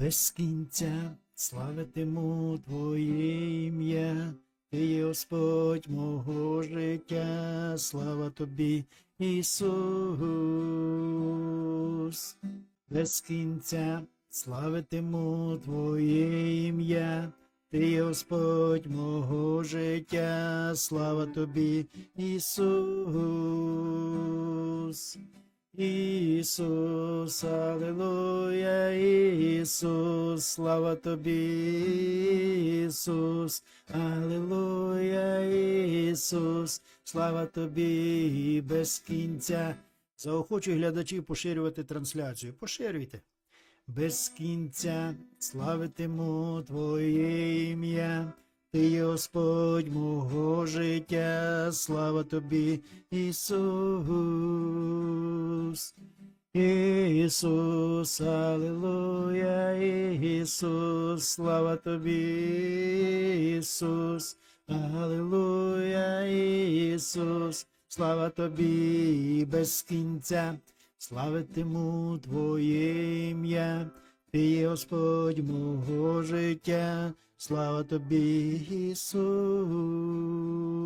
без кінця славитиму Твоє ім'я. Ти є Господь мого життя, слава тобі, Ісус. Без кінця славитиму Твоє ім'я. Ти є Господь мого життя, слава тобі, Ісус. Ісус, Аллилуйя, Ісус, слава тобі, Ісус, Аллилуйя, Ісус, слава тобі без кінця. Заохочую глядачів поширювати трансляцію. Поширюйте. Без кінця славитиму Твоє ім'я. Ти Господь мого життя, слава тобі, Ісус. Ісус, Аллилуйя, Ісус, слава тобі, Ісус, Аллилуйя, Ісус, слава тобі без кінця, славитиму Твоє ім'я, Ти є Господь мого життя, слава тобі, Ісус.